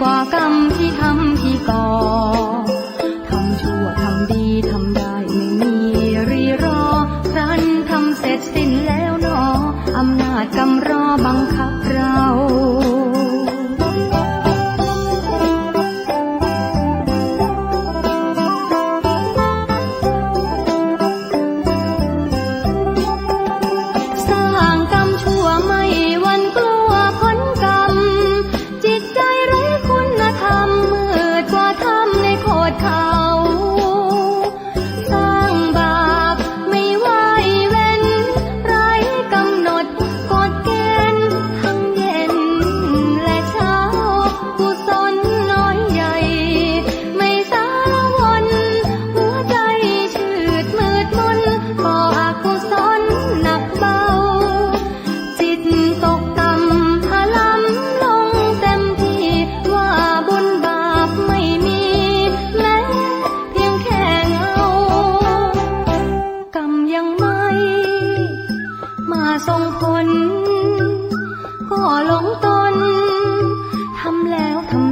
กว่ากรรมที่ทำที่ก่อ ทำชั่วทำดีทำได้ไม่มีรีรอ ครั้นทำเสร็จสิ้นแล้วหนอ อำนาจกรรมรอบังคับเรา ส่งผล ก็ลงตนทำแล้วทำ